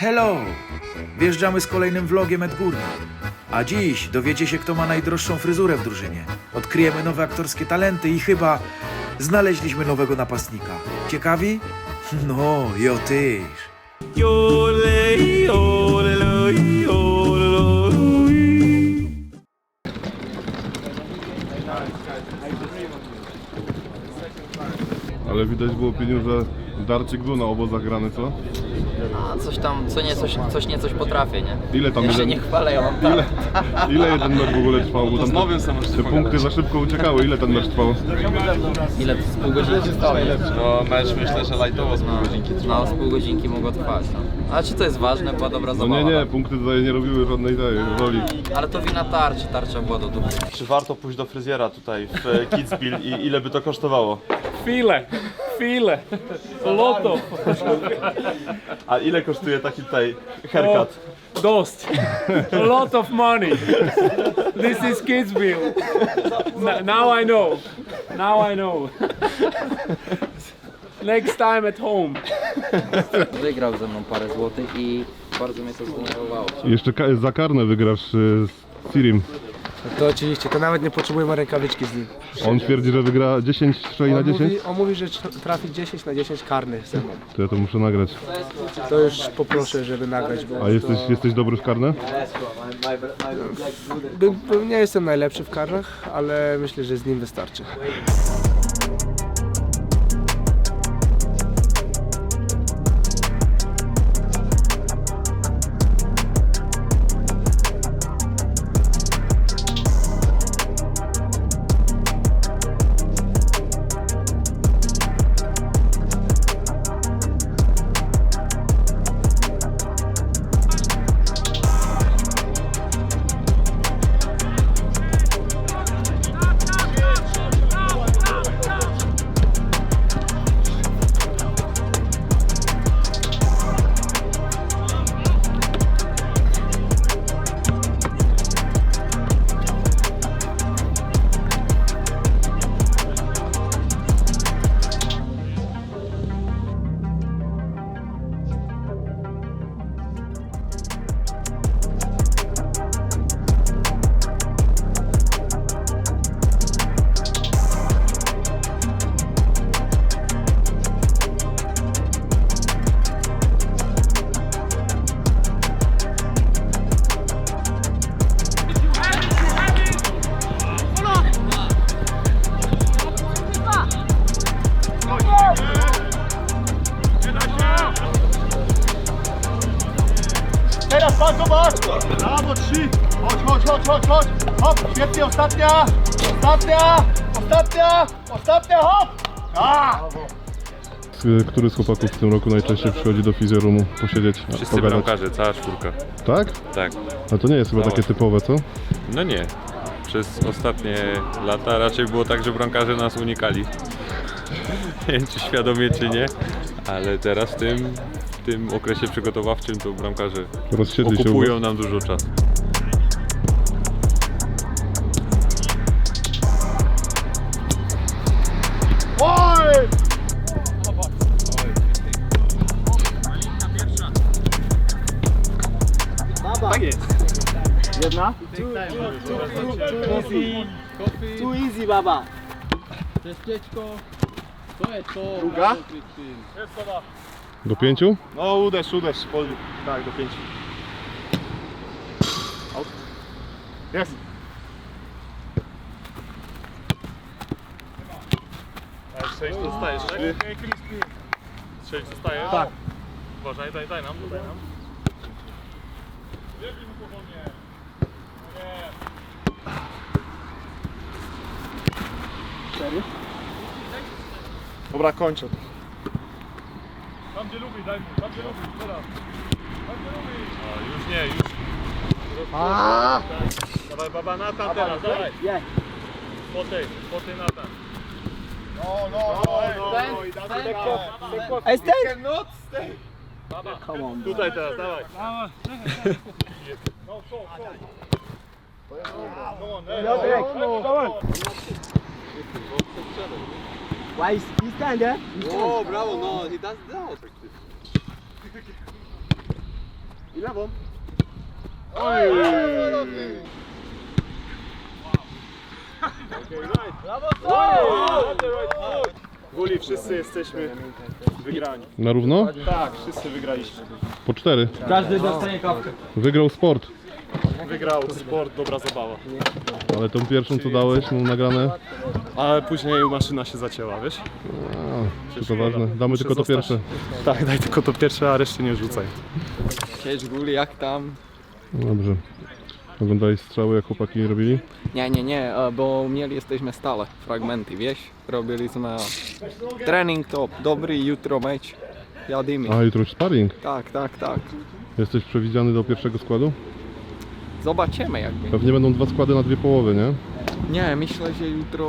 Hello! Wjeżdżamy z kolejnym vlogiem Ed Górnik. A dziś dowiecie się, kto ma najdroższą fryzurę w drużynie. Odkryjemy nowe aktorskie talenty i chyba znaleźliśmy nowego napastnika. Ciekawi? No, jo tyż. Ale widać było że Darczyk był na obozach grany, co? A coś tam, co nie, coś, coś nie coś potrafię, nie? Ile tam Ja się jeden- nie chwalę, ja mam tak. Ile, ile jeden mecz w ogóle trwał? Bo tam te, te punkty za szybko uciekały. Ile ten mecz trwał? Ile z pół godzinki? No mecz myślę, że lajtowo z pół godzinki No, z pół godzinki mogło trwać, no. A czy to jest ważne? Była dobra No zabawa. nie, nie, tak? punkty tutaj nie robiły żadnej tej roli. Ale to wina tarczy, tarcza była do dupy. Czy warto pójść do fryzjera tutaj w e, i ile by to kosztowało? Chwilę, chwilę. Loto. A ile kosztuje taki tutaj haircut? Dost. A lot of money. This is Kidsville. N- now I know. Now I know. Next time at home. Wygrał ze mną parę złotych i bardzo mnie to zdenerwowało. Jeszcze ka- za karne wygrasz y, z Sirim. To oczywiście, to nawet nie potrzebujemy rękawiczki z nim. On twierdzi, że wygra 10 strzeli na On 10? mówi, on mówi, że tr- trafi 10 na 10 karnych ze mną. To ja to muszę nagrać. To już poproszę, żeby nagrać, bo A jesteś, to... jesteś dobry w karne? By, by, nie jestem najlepszy w karnych, ale myślę, że z nim wystarczy. Chodź, chodź! Hop, świetnie, ostatnia! Ostatnia! Ostatnia! Ostatnia, hop! A! Y, Który z chłopaków w tym roku najczęściej przychodzi do fizjorumu posiedzieć, Wszyscy pogadać? bramkarze, cała czwórka. Tak? Tak. A to nie jest chyba Cała. takie typowe, co? No nie. Przez ostatnie lata raczej było tak, że bramkarze nas unikali. Nie wiem, czy świadomie, czy nie, ale teraz w tym, w tym okresie przygotowawczym to bramkarze Rozsiedli się u okupują was. nam dużo czasu. Jedna. Too easy, baba. Druga. Do pięciu? No uderz, uderz. Pol... Tak, do pięciu. Out. Jest. Sześć dostajesz, tak? Sześć dostajesz? Tak. Uważaj, daj, daj nam, daj nam. Cztery. Dobra, kończę. Tam gdzie lubi, daj mu, tam gdzie lubi, teraz. Tam gdzie lubi. A, już nie, już. A! Dawaj baba Natan teraz, dawaj. Po tej, po tej Natan. No, no, no, no, no, i that's lekko. Ej, stay. Cannot stay. Come on. Tutaj teraz, dawaj. Piotrek, come on. Why is he stand there? O, brawo, no, he does that. I lewą. Guli, wszyscy jesteśmy wygrani. Na równo? Tak, wszyscy wygraliśmy. Po cztery. Każdy dostanie kawkę. Wygrał sport. Wygrał sport, dobra zabawa. Ale tą pierwszą co dałeś, mam nagrane. Ale później maszyna się zacięła, wiesz? A, to ważne. Damy tylko to pierwsze. Tak, daj tylko to pierwsze, a reszty nie rzucaj. Cześć Guli, jak tam? No Dobrze. Oglądałeś strzały, jak chłopaki robili? Nie, nie, nie, e, bo mieli jesteśmy stale fragmenty, wiesz? Robiliśmy trening top, dobry, jutro mecz. Jadymy. A, jutro już sparring. Tak, tak, tak. Jesteś przewidziany do pierwszego składu? Zobaczymy jakby. Pewnie będą dwa składy na dwie połowy, nie? Nie, myślę, że jutro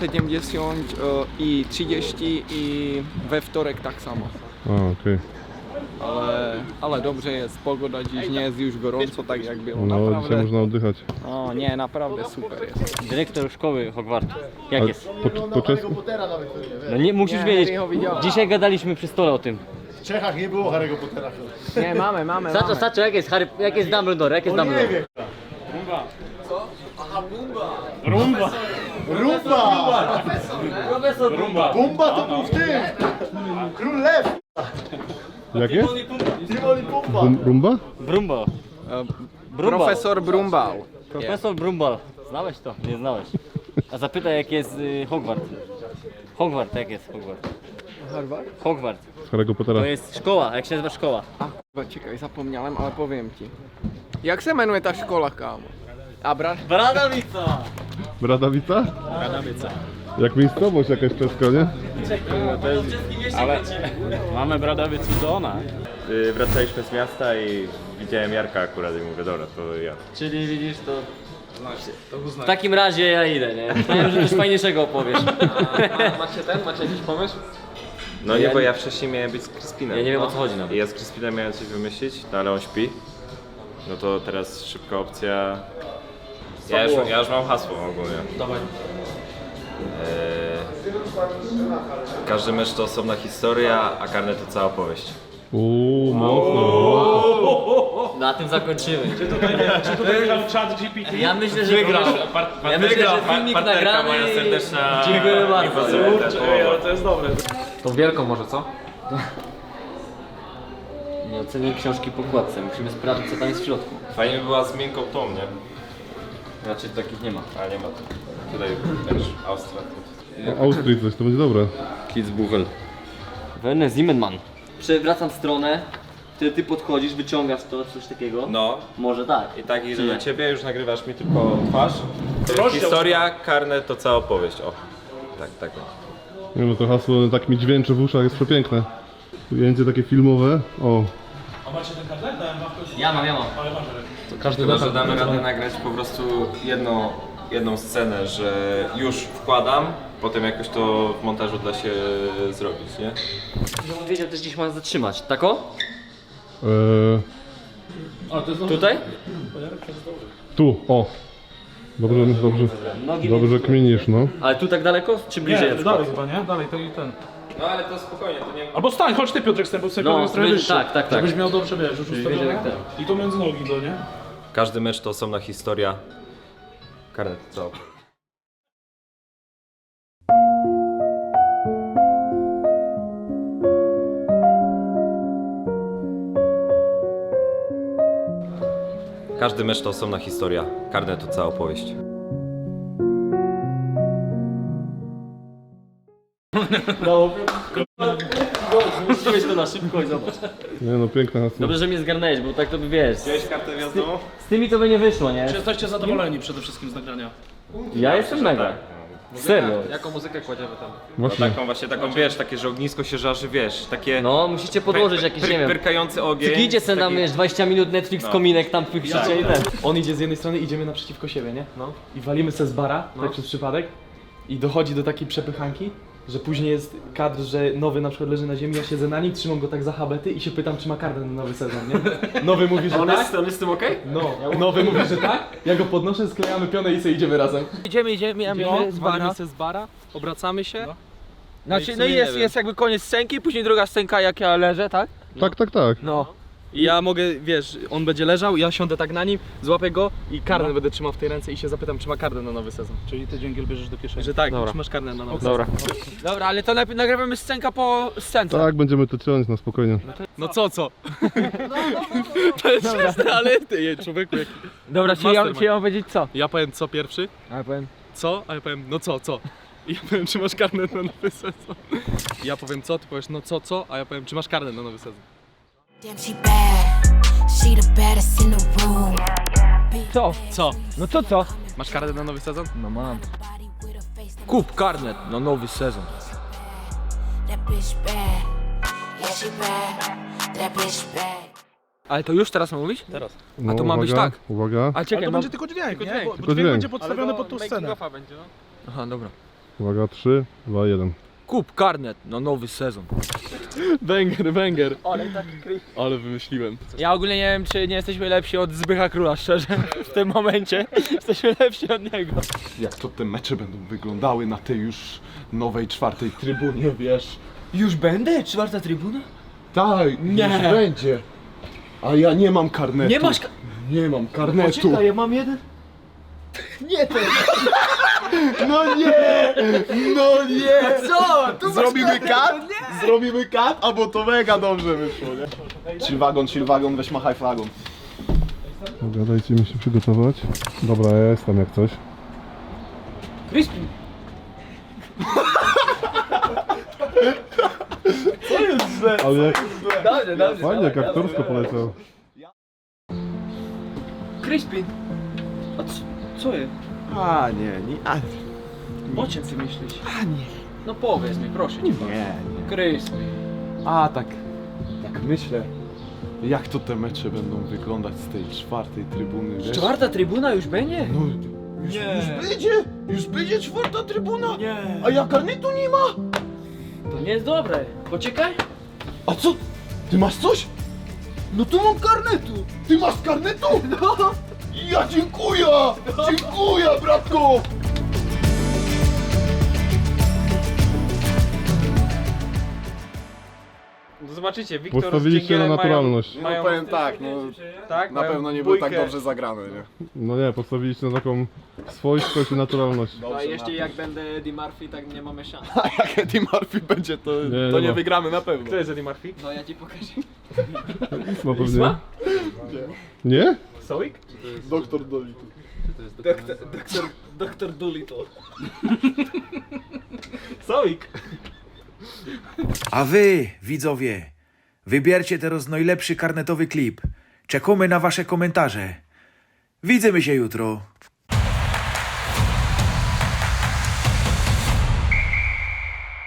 70 e, i 30 i we wtorek tak samo. A, okej. Ale, ale dobrze jest, pogoda dziś nie jest już gorąco tak jak było. No, dzisiaj Naprawdę. można oddychać. O nie, naprawdę super jest. Dyrektor szkoły Hogwartu. Jak jest? po, po czesku? No nie musisz Nie, wiedzieć. nie go widziałem. Dzisiaj gadaliśmy przy stole o tym. Czechach nie było Harry'ego Pottera. Nie, mamy, mamy, Sacho, mamy. Sacho, jak jest Harry, jak jest Dumbledore, jak jest On nie Dumbledore? wie. Rumba! Rumba! Profesor Brumba. Bumba to był w tym! Król Lew! Jakie? Timon i Pumba! Rum- Rumba? Brumba. E, Brumbal. Profesor Brumbal. Profesor Brumbal. Znałeś to? Nie znałeś. A zapytaj jak jest y, Hogwart. Hogwart, jak jest Hogwart? Harvard? Hogwart. Z Harry'ego Pottera. To jest szkoła, jak się nazywa szkoła? A chyba czekaj, zapomniałem, ale powiem ci. Jak się menuje ta szkoła, kamo? Abra? Bradawica! Bradawica? Bradawica. Jak miejscowość jakaś czeska, nie? Ale mamy Bradawiec Udona. Y, Wracaliśmy z miasta i widziałem Jarka akurat i mówię, dobra, to ja. Czyli widzisz to... W takim razie ja idę, nie? Myślałem, że coś fajniejszego opowiesz. Macie ten? Macie jakiś pomysł? No nie, bo ja wcześniej miałem być z Crispinem. Ja nie wiem o co chodzi nawet. I ja z Crispinem miałem coś wymyślić, no ale on śpi. No to teraz szybka opcja. Ja już, ja już mam hasło ogólnie. Dawaj. Eee, każdy mecz to osobna historia, a karne to cała opowieść. Uuu, mocno. Na tym zakończymy. Wygrał chat GPT. Ja myślę, że wygrał. Ja myślę, że filmik nagrany. moja serdeczna Dziękuję bardzo. info- To jest dobre. Tą wielką może, co? Nie ocenię książki po kładce. Musimy sprawdzić co tam jest w środku. Fajnie by była z miękką tą, nie? Raczej takich nie ma. A nie ma. Tutaj też Austria. A Austrii coś, to będzie dobre. Kitzbuchel. Werner Zimmermann. Przewracam stronę, wtedy ty podchodzisz, wyciągasz to, coś takiego. No. Może tak. I tak idę Nie. do ciebie, już nagrywasz mi tylko twarz. Historia, karne to cała opowieść. O. Tak, tak. Nie no, to hasło tak mi dźwięczy w uszach, jest przepiękne. Ujęcie takie filmowe. O, Ja mam, ja mam. Chyba, że damy radę nagrać po prostu jedną, jedną scenę, że już wkładam, potem jakoś to w montażu da się zrobić, nie? Żebym wiedział też gdzieś mam zatrzymać. Tako? eee, Tutaj? tu, o. Dobrze, dobrze, Nogi dobrze kminisz, no. Ale tu tak daleko? Czy bliżej? na przykład? Dalej chyba, nie? Dalej, to i ten. No ale to spokojnie, to nie... Albo stań, chodź ty Piotrek z tym, bo sobie No, trochę wy- wyższy. tak, tak, tak. Żebyś miał dobrze, wiesz, już ustawione. jak ten. I to między nogi, no nie? Każdy mecz to osobna historia. Karne to Każdy mecz to osobna historia. Karne to cała opowieść. Musimy to na szybko i zobacz. Nie no, piękne hasło. Dobrze, że mnie zgarnęłeś, bo tak to by wiesz. Wziąłeś kartę wjazdową? Z tymi to by nie wyszło, nie? Czy jesteście zadowoleni przede wszystkim z nagrania? Ja jestem mega. Serio. Jaką muzykę kładziemy tam? Właśnie. Taką właśnie, taką wiesz, takie, że ognisko się żarzy, wiesz, takie... No, musicie podłożyć jakiś, nie wiem. Pyrkający ogień. Idzie sobie tam, taki- wiesz, 20 minut Netflix, kominek tam krzycze i ten. On idzie z jednej strony, idziemy naprzeciwko siebie, nie? No. I walimy se z bara, tak przez przypadek. I dochodzi do takiej przepychanki, że później jest kadr, że nowy na przykład leży na ziemi, ja siedzę na nim, trzymam go tak za habety i się pytam, czy ma kartę na nowy sezon, nie? Nowy mówi, że tak. on jest z tym okej? No, nowy mówi, że tak. Ja go podnoszę, sklejamy pionę i sobie idziemy razem. Idziemy, idziemy, idziemy No, z bara. z bara, obracamy się. Znaczy, no i jest, jest jakby koniec scenki, później druga scenka jak ja leżę, tak? Tak, tak, tak. No. I ja mogę, wiesz, on będzie leżał, ja siądę tak na nim, złapię go i karnet będę trzymał w tej ręce i się zapytam, czy ma karnet na nowy sezon. Czyli ty dżingiel bierzesz do kieszeni. Że tak, Dobra. czy masz karnet na nowy Dobra. sezon. Dobra, ale to najpierw nagrywamy scenka po scence. Tak, będziemy to ciąć na spokojnie. No co, co? to jest śmieszne, ale ty, jej, człowieku, jak... Dobra, czyli ja, Mastermind. czyli ja mam powiedzieć co? Ja powiem co pierwszy, Ja powiem. co, a ja powiem no co, co. I ja powiem, czy masz karnet na nowy sezon. Ja powiem co, ty powiesz no co, co, a ja powiem, czy masz karnet na nowy sezon. Co? Co? No to co? Masz karnet na nowy sezon? No mam. Kup karnet na nowy sezon. Ale to już teraz mam mówić? Teraz. No, to ma być uwaga, tak. Uwaga, A Ale czekaj, to mam... będzie tylko dźwięk, nie? bo dźwięk dźwięk. będzie podstawiony pod tą scenę. będzie, no. Aha, dobra. uwaga, 3, 2, 1. Kup karnet na nowy sezon. Węgier, węgier. Ale wymyśliłem. Ja ogólnie nie wiem, czy nie jesteśmy lepsi od Zbycha Króla, szczerze. W tym momencie jesteśmy lepsi od niego. jak to te mecze będą wyglądały na tej już nowej czwartej trybunie, wiesz? Już będę? Czwarta trybuna? Tak, Nie. już będzie. A ja nie mam karnetu. Nie masz ka- Nie mam karnetu. Poczekaj, ja mam jeden. Nie ten. No nie! No nie! Co? Tu Zrobimy kat? Zrobimy kat? A bo to mega dobrze wyszło, nie? Chillwagon, chillwagon, weź machaj flagą. Dobra, dajcie mi się przygotować. Dobra, ja jestem jak coś. Crispy. Ale jak, Dobrze, dobrze. fajnie, jak aktorsko poleciał. Crispy. A co, jest? A nie, nie, a O czym ty myślisz? A nie. No powiedz mi, proszę cię. nie, nie. Crispy. A tak, tak myślę. Jak to te mecze będą wyglądać z tej czwartej trybuny, wiesz? Czwarta trybuna już będzie? No, już, już będzie! Już będzie czwarta trybuna! Nie! A ja karnetu nie ma! To nie jest dobre. Poczekaj. A co? Ty masz coś? No tu mam karnetu! Ty masz karnetu? No! Ja dziękuję! Dziękuję, bratku! No zobaczycie, Wiktor z Postawiliście na Dżingielem naturalność. No Mają, powiem tak, no tak, na mają pewno nie był tak bójkę. dobrze zagrany, nie? No nie, postawiliście na taką swojskość i naturalność. A jeszcze jak będę Eddie Murphy, tak nie mamy szans. A jak Eddie Murphy będzie, to, Nie, to nie nie ma. wygramy na pewno. Kto jest Eddie Murphy? No ja ci pokażę. Isma pewnie. Nie? Soik? Doktor Dolittle. Doktor, doktor, doktor Doolittle. Soik! A wy, widzowie, wybiercie teraz najlepszy karnetowy klip. Czekamy na wasze komentarze. Widzimy się jutro.